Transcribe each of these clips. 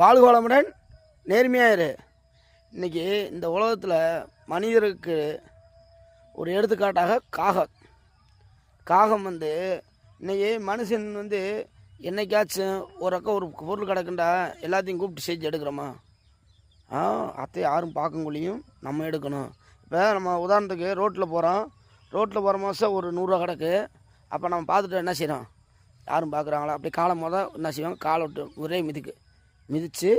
வாழ்கோளமுடன் நேர்மையாயிரு இன்றைக்கி இந்த உலகத்தில் மனிதருக்கு ஒரு எடுத்துக்காட்டாக காகம். காகம் வந்து இன்றைக்கி மனுஷன் வந்து என்னைக்காச்சும் ஒரு அக்கா ஒரு பொருள் கிடக்குண்டா எல்லாத்தையும் கூப்பிட்டு செஞ்சு எடுக்கிறோமா? ஆ அத்தை யாரும் பார்க்கக்குள்ளேயும் நம்ம எடுக்கணும். இப்போ நம்ம உதாரணத்துக்கு ரோட்டில் போகிறோம் ரோட்டில் போகிற மாதம் ஒரு நூறுரூவா கிடக்கு. அப்போ நம்ம பார்த்துட்டு என்ன செய்கிறோம் யாரும் பார்க்குறாங்களா? அப்படி காலம் மொதல் என்ன செய்வாங்க காலை விட்டு ஒரே மிதிக்கு. மிதித்து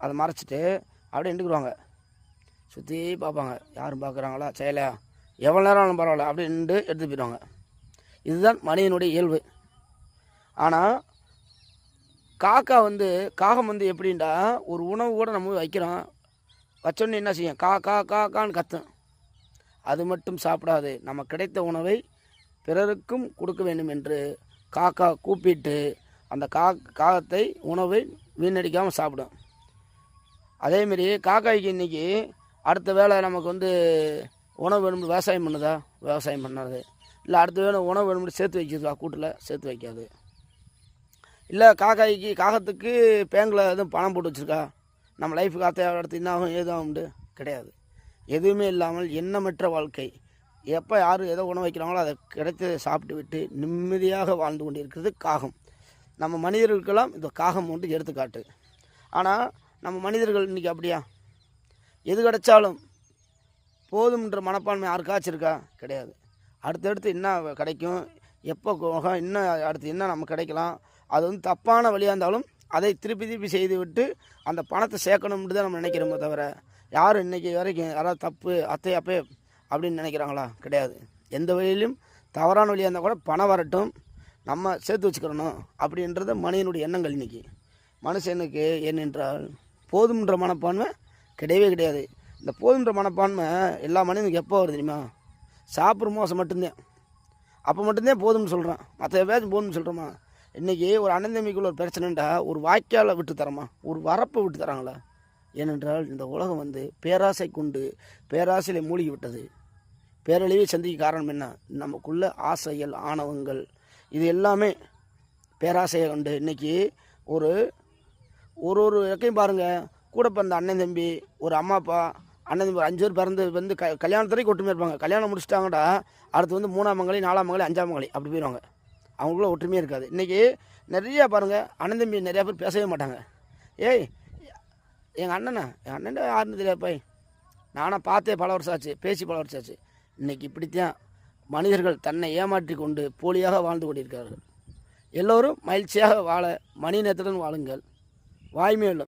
அதை மறைச்சிட்டு அப்படியே நின்றுக்குருவாங்க சுற்றி பார்ப்பாங்க. யாரும் பார்க்குறாங்களா? செய்யலையா? எவ்வளோ நேரம் ஆனாலும் பரவாயில்ல. அப்படியே நின்று எடுத்து போயிடுவாங்க. இதுதான் மனிதனுடைய இயல்பு. ஆனால் காக்கா வந்து காகம் வந்து எப்படின்டா ஒரு உணவு கூட நம்ம வைக்கிறோம். வச்சோன்னே என்ன செய்யும்? கா கா கா கான்னு கத்தும். அது மட்டும் சாப்பிடாது. நம்ம கிடைத்த உணவை பிறருக்கும் கொடுக்க வேண்டும் என்று காக்கா கூப்பிட்டு அந்த கா காகத்தை உணவை வீணடிக்காமல் சாப்பிடும். அதேமாரி காக்காய்க்கு இன்றைக்கி அடுத்த வேளை நமக்கு வந்து உணவு வேணும் விவசாயம் பண்ணுதா? விவசாயம் பண்ணாது. இல்லை அடுத்த வேலை உணவு வேணும்னு சேர்த்து வைக்கிறதா? கூட்டில் சேர்த்து வைக்காது. இல்லை காக்காய்க்கு காகத்துக்கு பேங்கில் எதுவும் பணம் போட்டு வச்சுருக்கா? நம்ம லைஃப் காத்த அடுத்து என்ன ஆகும் ஏதாகும் உண்டு கிடையாது. எதுவுமே இல்லாமல் எண்ணமற்ற வாழ்க்கை. எப்போ யார் எதோ உணவு வைக்கிறாங்களோ அதை கிடைத்ததை சாப்பிட்டு விட்டு நிம்மதியாக வாழ்ந்து கொண்டிருக்கிறது காகம். நம்ம மனிதர்களுக்கெல்லாம் இந்த காகம் ஒன்று எடுத்துக்காட்டு. ஆனால் நம்ம மனிதர்கள் இன்றைக்கி அப்படியா? எது கிடைச்சாலும் போதும்ன்ற மனப்பான்மை யாருக்காச்சும் இருக்கா? கிடையாது. அடுத்தடுத்து என்ன கிடைக்கும்? எப்போ போகும் இன்னும் அடுத்து என்ன நம்ம கிடைக்கலாம்? அது வந்து தப்பான வழியாக இருந்தாலும் அதை திருப்பி திருப்பி செய்து விட்டு அந்த பணத்தை சேர்க்கணும்னு தான் நம்ம நினைக்கிறோமே தவிர யாரும் இன்றைக்கி வரைக்கும் யாராவது தப்பு அத்தை அப்பே அப்படின்னு நினைக்கிறாங்களா? கிடையாது. எந்த வழியிலும் தவறான வழியாக இருந்தால் கூட பணம் வரட்டும். நம்ம சேர்த்து வச்சுக்கிறணும் அப்படின்றது மனிதனுடைய எண்ணங்கள் இன்றைக்கி மனுஷனுக்கு ஏனென்றால் போதும்ன்ற மனப்பான்மை கிடையவே கிடையாது. இந்த போதுன்ற மனப்பான்மை எல்லா மனிதனுக்கு எப்போ வருது தெரியுமா? சாப்பிட்ற மோசம் மட்டும்தான். அப்போ மட்டும்தான் போதும்னு சொல்கிறேன் மற்ற எப்பயாச்சும் போதும்னு சொல்கிறோமா இன்றைக்கி ஒரு அண்ணன் தம்பிக்குள்ள ஒரு பிரச்சனைண்டா ஒரு வாய்க்காலை விட்டு தரமா? ஒரு வரப்பை விட்டு தராங்களா? ஏனென்றால் இந்த உலகம் வந்து பேராசை கொண்டு பேராசையில் மூழ்கி விட்டது. பேரழிவை சந்திக்க காரணம் என்ன? நமக்குள்ள ஆசைகள் ஆணவங்கள் இது எல்லாமே பேராசையை கொண்டு இன்றைக்கி ஒரு ஒரு ஒரு இறக்கையும் பாருங்கள் கூட பிறந்த அண்ணன் தம்பி ஒரு அம்மா அப்பா அண்ணன் தம்பி அஞ்சு பேர் பிறந்து வந்து க கல்யாணத்துறைக்கு ஒற்றுமையாக இருப்பாங்க. கல்யாணம் முடிச்சிட்டாங்கடா அடுத்து வந்து மூணாம் மங்களி நாலாம் மங்களி அஞ்சாம் மங்களி அப்படி போயிடுவாங்க. அவங்களுக்குள்ள ஒற்றுமையாக இருக்காது. இன்றைக்கி நிறையா பாருங்கள் அண்ணன் தம்பி நிறையா பேர் பேசவே மாட்டாங்க. ஏய் எங்கள் அண்ணனா? என் அண்ணன் யாருன்னு தெரியாப்பா நானாக பார்த்தே பல வருஷம் ஆச்சு பேசி பல வருஷம் ஆச்சு. இன்றைக்கி இப்படித்தான். மனிதர்கள் தன்னை ஏமாற்றி கொண்டு போலியாக வாழ்ந்து கொண்டிருக்கிறார்கள். எல்லோரும் மகிழ்ச்சியாக வாழ மணி நேரத்துடன் வாழுங்கள். வாய்மையுள்ள